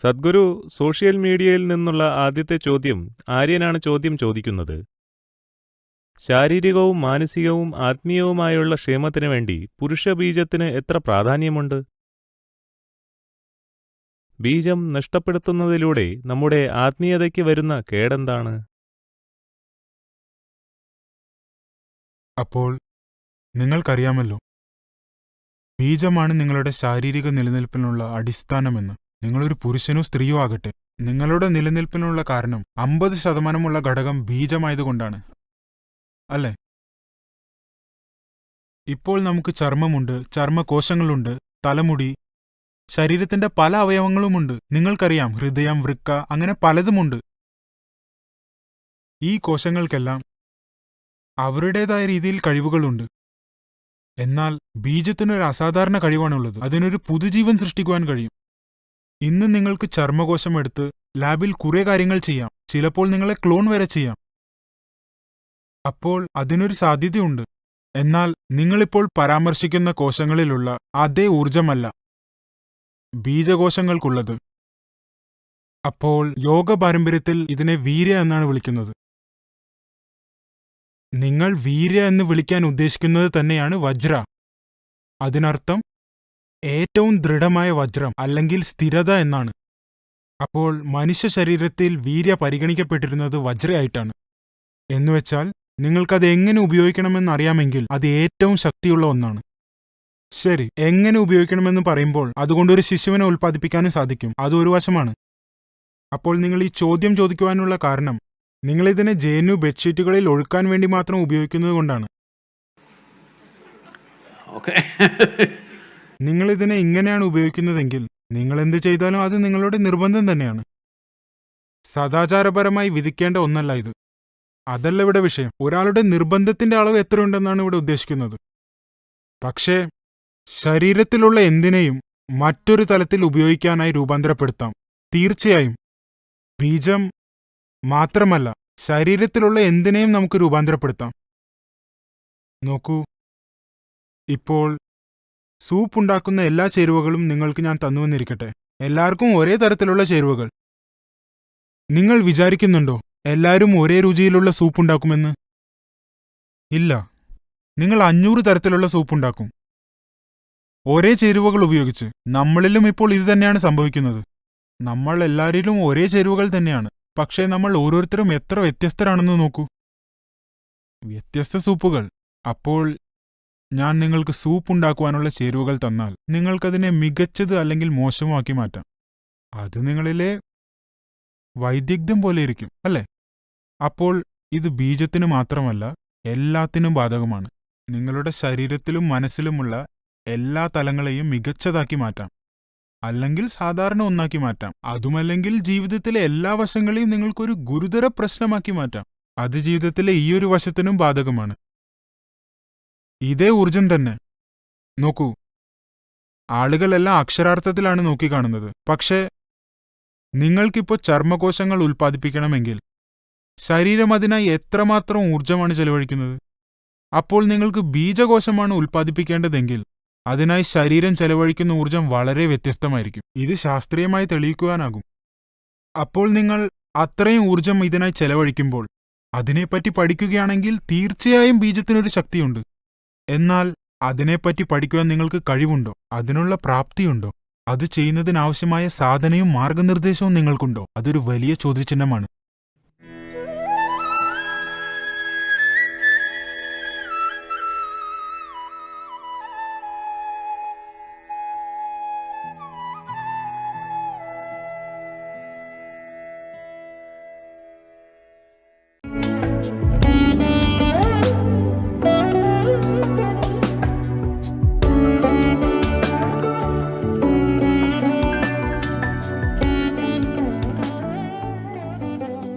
Sadhguru social മീഡിയയിൽ നിന്നുള്ള ആദ്യത്തെ ചോദ്യം ആര്യനാണ് ചോദ്യം ചോദിക്കുന്നത്. ശാരീരികവും മാനസികവും ആത്മീയവുമായുള്ള ക്ഷേമത്തിനു വേണ്ടി പുരുഷബീജത്തിന് എത്ര പ്രാധാന്യമുണ്ട്? ബീജം നഷ്ടപ്പെടുത്തുന്നതിലൂടെ നമ്മുടെ ആത്മീയതയ്ക്ക് വരുന്ന കേടെന്താണ്? അപ്പോൾ നിങ്ങൾക്കറിയാമല്ലോ ബീജമാണ് നിങ്ങളുടെ ശാരീരിക നിലനിൽപ്പിനുള്ള അടിസ്ഥാനമെന്ന്. നിങ്ങളൊരു പുരുഷനോ സ്ത്രീയോ ആകട്ടെ. നിങ്ങളുടെ നിലനിൽപ്പിനുള്ള കാരണം അമ്പത് ശതമാനമുള്ള ഘടകം ബീജമായതുകൊണ്ടാണ്. അല്ലേ? ഇപ്പോൾ നമുക്ക് ചർമ്മമുണ്ട് ചർമ്മകോശങ്ങളുണ്ട് തലമുടി ശരീരത്തിന്റെ പല അവയവങ്ങളുമുണ്ട്. നിങ്ങൾക്കറിയാം ഹൃദയം വൃക്ക അങ്ങനെ പലതുമുണ്ട്. ഈ കോശങ്ങൾക്കെല്ലാം അവരുടേതായ രീതിയിൽ കഴിവുകളുണ്ട്. എന്നാൽ ബീജത്തിനൊരു അസാധാരണ കഴിവാണുള്ളത്. അതിനൊരു പുതുജീവൻ സൃഷ്ടിക്കുവാൻ കഴിയും. ഇന്ന് നിങ്ങൾക്ക് ചർമ്മകോശം എടുത്ത് ലാബിൽ കുറെ കാര്യങ്ങൾ ചെയ്യാം. ചിലപ്പോൾ നിങ്ങളെ ക്ലോൺ വരെ ചെയ്യാം. അപ്പോൾ അതിനൊരു സാധ്യതയുണ്ട്. എന്നാൽ നിങ്ങളിപ്പോൾ പരാമർശിക്കുന്ന കോശങ്ങളിലുള്ള അതേ ഊർജമല്ല ബീജകോശങ്ങൾക്കുള്ളത്. അപ്പോൾ യോഗ പാരമ്പര്യത്തിൽ ഇതിനെ വീര്യ എന്നാണ് വിളിക്കുന്നത്. നിങ്ങൾ വീര്യ എന്ന് വിളിക്കാൻ ഉദ്ദേശിക്കുന്നത് തന്നെയാണ് വജ്ര. അതിനർത്ഥം ഏറ്റവും ദൃഢമായ വജ്രം അല്ലെങ്കിൽ സ്ഥിരത എന്നാണ്. അപ്പോൾ മനുഷ്യ ശരീരത്തിൽ വീര്യ പരിഗണിക്കപ്പെട്ടിരുന്നത് വജ്രയായിട്ടാണ്. എന്നുവെച്ചാൽ നിങ്ങൾക്കത് എങ്ങനെ ഉപയോഗിക്കണമെന്നറിയാമെങ്കിൽ അത് ഏറ്റവും ശക്തിയുള്ള ഒന്നാണ്. ശരി എങ്ങനെ ഉപയോഗിക്കണമെന്ന് പറയുമ്പോൾ അതുകൊണ്ടൊരു ശിശുവിനെ ഉൽപ്പാദിപ്പിക്കാനും സാധിക്കും. അത് ഒരു വശമാണ്. അപ്പോൾ നിങ്ങൾ ഈ ചോദ്യം ചോദിക്കുവാനുള്ള കാരണം നിങ്ങളിതിനെ ജെഎൻയു ബെഡ്ഷീറ്റുകളിൽ ഒഴുക്കാൻ വേണ്ടി മാത്രം ഉപയോഗിക്കുന്നത് കൊണ്ടാണ്. Okay. നിങ്ങളിതിനെ ഇങ്ങനെയാണ് ഉപയോഗിക്കുന്നതെങ്കിൽ നിങ്ങൾ എന്ത് ചെയ്താലും അത് നിങ്ങളുടെ നിർബന്ധം തന്നെയാണ്. സദാചാരപരമായി വിധിക്കേണ്ട ഒന്നല്ല ഇത്. അതല്ല ഇവിടെ വിഷയം. ഒരാളുടെ നിർബന്ധത്തിന്റെ അളവ് എത്രയുണ്ടെന്നാണ് ഇവിടെ ഉദ്ദേശിക്കുന്നത്. പക്ഷേ ശരീരത്തിലുള്ള എന്തിനേയും മറ്റൊരു തലത്തിൽ ഉപയോഗിക്കാനായി രൂപാന്തരപ്പെടുത്താം. തീർച്ചയായും. ബീജം മാത്രമല്ല ശരീരത്തിലുള്ള എന്തിനേയും നമുക്ക് രൂപാന്തരപ്പെടുത്താം. നോക്കൂ. ഇപ്പോൾ സൂപ്പ് ഉണ്ടാക്കുന്ന എല്ലാ ചേരുവകളും നിങ്ങൾക്ക് ഞാൻ തന്നുവെന്നിരിക്കട്ടെ. എല്ലാവർക്കും ഒരേ തരത്തിലുള്ള ചേരുവകൾ. നിങ്ങൾ വിചാരിക്കുന്നുണ്ടോ എല്ലാവരും ഒരേ രുചിയിലുള്ള സൂപ്പ് ഉണ്ടാക്കുമെന്ന് ഇല്ല. നിങ്ങൾ അഞ്ഞൂറ് തരത്തിലുള്ള സൂപ്പ് ഉണ്ടാക്കും ഒരേ ചേരുവകൾ ഉപയോഗിച്ച്. നമ്മളിലും ഇപ്പോൾ ഇത് തന്നെയാണ് സംഭവിക്കുന്നത്. നമ്മൾ എല്ലാവരിലും ഒരേ ചേരുവകൾ തന്നെയാണ്. പക്ഷേ നമ്മൾ ഓരോരുത്തരും എത്ര വ്യത്യസ്തരാണെന്ന് നോക്കൂ. വ്യത്യസ്ത സൂപ്പുകൾ. അപ്പോൾ ഞാൻ നിങ്ങൾക്ക് സൂപ്പ് ഉണ്ടാക്കുവാനുള്ള ചേരുവകൾ തന്നാൽ നിങ്ങൾക്കതിനെ മികച്ചത് അല്ലെങ്കിൽ മോശമാക്കി മാറ്റാം. അത് നിങ്ങളിലെ വൈദഗ്ധ്യം പോലെ ഇരിക്കും അല്ലേ? അപ്പോൾ ഇത് ബീജത്തിന് മാത്രമല്ല എല്ലാത്തിനും ബാധകമാണ്. നിങ്ങളുടെ ശരീരത്തിലും മനസ്സിലുമുള്ള എല്ലാ തലങ്ങളെയും മികച്ചതാക്കി മാറ്റാം. അല്ലെങ്കിൽ സാധാരണ ഒന്നാക്കി മാറ്റാം. അതുമല്ലെങ്കിൽ ജീവിതത്തിലെ എല്ലാ വശങ്ങളെയും നിങ്ങൾക്കൊരു ഗുരുതര പ്രശ്നമാക്കി മാറ്റാം. അത് ജീവിതത്തിലെ ഈയൊരു വശത്തിനും ബാധകമാണ്. ഇതേ ഊർജം തന്നെ. നോക്കൂ. ആളുകളെല്ലാം അക്ഷരാർത്ഥത്തിലാണ് നോക്കിക്കാണുന്നത്. പക്ഷേ നിങ്ങൾക്കിപ്പോൾ ചർമ്മകോശങ്ങൾ ഉൽപ്പാദിപ്പിക്കണമെങ്കിൽ ശരീരം അതിനായി എത്രമാത്രം ഊർജമാണ് ചെലവഴിക്കുന്നത്? അപ്പോൾ നിങ്ങൾക്ക് ബീജകോശമാണ് ഉൽപ്പാദിപ്പിക്കേണ്ടതെങ്കിൽ അതിനായി ശരീരം ചെലവഴിക്കുന്ന ഊർജം വളരെ വ്യത്യസ്തമായിരിക്കും. ഇത് ശാസ്ത്രീയമായി തെളിയിക്കുവാനാകും. അപ്പോൾ നിങ്ങൾ അത്രയും ഊർജം ഇതിനായി ചെലവഴിക്കുമ്പോൾ അതിനെപ്പറ്റി പഠിക്കുകയാണെങ്കിൽ തീർച്ചയായും ബീജത്തിനൊരു ശക്തിയുണ്ട്. എന്നാൽ അതിനെപ്പറ്റി പഠിക്കുവാൻ നിങ്ങൾക്ക് കഴിവുണ്ടോ? അതിനുള്ള പ്രാപ്തിയുണ്ടോ? അത് ചെയ്യുന്നതിനാവശ്യമായ സാധനയും മാർഗനിർദ്ദേശവും നിങ്ങൾക്കുണ്ടോ? അതൊരു വലിയ ചോദ്യചിഹ്നമാണ്.